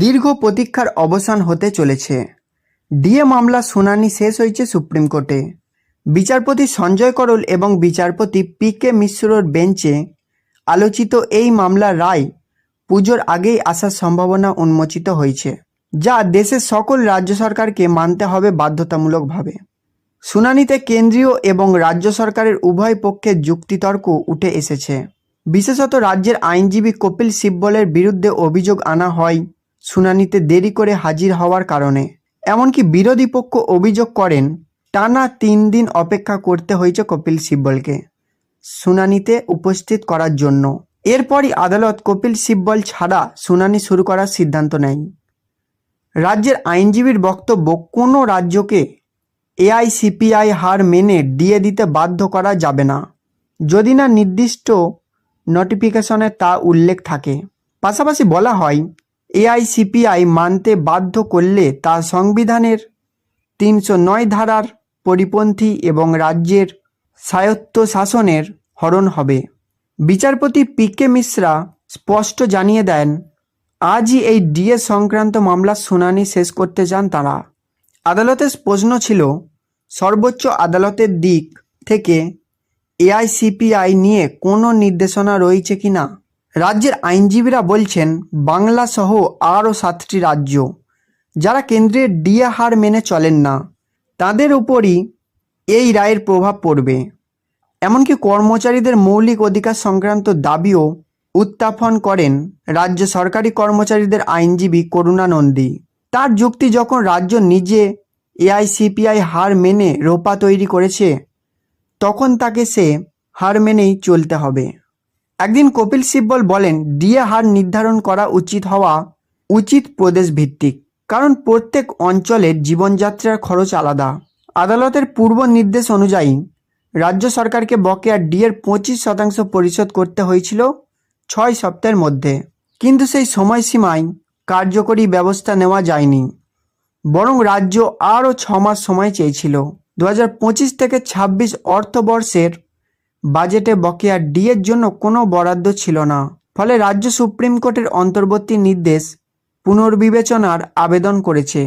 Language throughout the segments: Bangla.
দীর্ঘ প্রতীক্ষার অবসান হতে চলেছে। ডিএ মামলা শুনানি শেষ হয়েছে সুপ্রিম কোর্টে। বিচারপতি সঞ্জয় করল এবং বিচারপতি পি কে মিশ্রর বেঞ্চে আলোচিত এই মামলার রায় পুজোর আগেই আসার সম্ভাবনা উন্মোচিত হয়েছে, যা দেশের সকল রাজ্য সরকারকে মানতে হবে বাধ্যতামূলকভাবে। শুনানিতে কেন্দ্রীয় এবং রাজ্য সরকারের উভয় পক্ষের যুক্তিতর্ক উঠে এসেছে। বিশেষত রাজ্যের আইনজীবী কপিল সিব্বলের বিরুদ্ধে অভিযোগ আনা হয় শুনানিতে দেরি করে হাজির হওয়ার কারণে। এমনকি বিরোধী পক্ষ অভিযোগ করেন, টানা তিন দিন অপেক্ষা করতে হয়েছে কপিল সিব্বলকে শুনানিতে উপস্থিত করার জন্য। এরপরই আদালত কপিল সিব্বল ছাড়া শুনানি শুরু করার সিদ্ধান্ত নেয়। রাজ্যের আইনজীবীর বক্তব্য, কোনো রাজ্যকে এআইসিপিআই হার মেনে দিয়ে দিতে বাধ্য করা যাবে না। যদি না নির্দিষ্ট নোটিফিকেশনে তা উল্লেখ থাকে। পাশাপাশি বলা হয় এআইসিপিআই মানতে বাধ্য করলে তা সংবিধানের তিনশো নয় ধারার পরিপন্থী এবং রাজ্যের স্বায়ত্ত শাসনের হরণ হবে। বিচারপতি পি কে মিশ্রা স্পষ্ট জানিয়ে দেন, আজই এই ডিএ সংক্রান্ত মামলার শুনানি শেষ করতে চান তারা। আদালতের প্রশ্ন ছিল, সর্বোচ্চ আদালতের দিক থেকে এআইসিপিআই নিয়ে কোনো নির্দেশনা রয়েছে কি না রাজ্যের আইনজীবীরা বলছেন, বাংলা সহ আরও সাতটি রাজ্য, যারা কেন্দ্রের ডিএ হার মেনে চলেন না, তাদের উপরই এই রায়ের প্রভাব পড়বে। এমনকি কর্মচারীদের মৌলিক অধিকার সংক্রান্ত দাবিও উত্থাপন করেন রাজ্য সরকারি কর্মচারীদের আইনজীবী করুণা নন্দী। তার যুক্তি যখন রাজ্য নিজে এআইসিপিআই হার মেনে রোপা তৈরি করেছে, তখন তাকে সে হার মেনেই চলতে হবে। একদিন কপিল সিব্বল বলেন ডিএ হার নির্ধারণ করা উচিত হওয়া উচিত প্রদেশ ভিত্তিক কারণ প্রত্যেক অঞ্চলের জীবনযাত্রার খরচ আলাদা। আদালতের পূর্ব নির্দেশ অনুযায়ী, রাজ্য সরকারকে বকেয়া ডিএর পঁচিশ শতাংশ পরিশোধ করতে হয়েছিল ছয় সপ্তাহের মধ্যে। কিন্তু সেই সময়সীমায় কার্যকরী ব্যবস্থা নেওয়া যায়নি। বরং রাজ্য আরও ছ মাস সময় চেয়েছিল। দু থেকে ছাব্বিশ অর্থবর্ষের বাজেটে বকেয়া ডিএর জন্য কোনো বরাদ্দ ছিল না। ফলে রাজ্য সুপ্রিম কোর্টের অন্তর্বর্তী নির্দেশ পুনর্বিবেচনার আবেদন করেছে।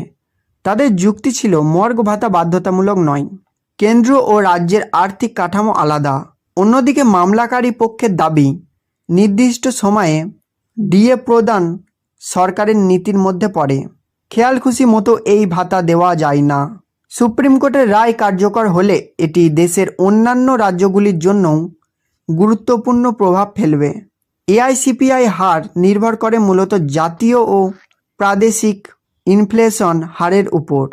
তাদের যুক্তি ছিল, মর্গ ভাতা বাধ্যতামূলক নয়। কেন্দ্র ও রাজ্যের আর্থিক কাঠামো আলাদা। অন্যদিকে মামলাকারী পক্ষের দাবি, নির্দিষ্ট সময়ে ডিএ প্রদান সরকারের নীতির মধ্যে পড়ে। খেয়াল খুশি মতো এই ভাতা দেওয়া যায় না। সুপ্রিম কোর্টের রায় কার্যকর হলে এটি দেশের অন্যান্য রাজ্যগুলির জন্যও গুরুত্বপূর্ণ প্রভাব ফেলবে। এআইসিপিআই হার নির্ভর করে মূলত জাতীয় ও প্রাদেশিক ইনফ্লেশন হারের উপর।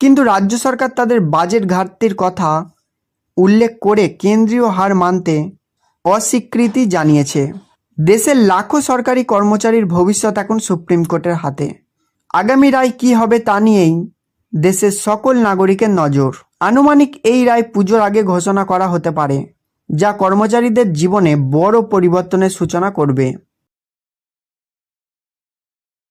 কিন্তু রাজ্য সরকার তাদের বাজেট ঘাটতির কথা উল্লেখ করে কেন্দ্রীয় হার মানতে অস্বীকৃতি জানিয়েছে। দেশের লাখো সরকারি কর্মচারীর ভবিষ্যৎ এখন সুপ্রিম কোর্টের হাতে। আগামী রায় কী হবে তা নিয়েই দেশের সকল নাগরিকের নজর। আনুমানিক এই রায় পুজোর আগে ঘোষণা করা হতে পারে, যা কর্মচারীদের জীবনে বড় পরিবর্তনের সূচনা করবে।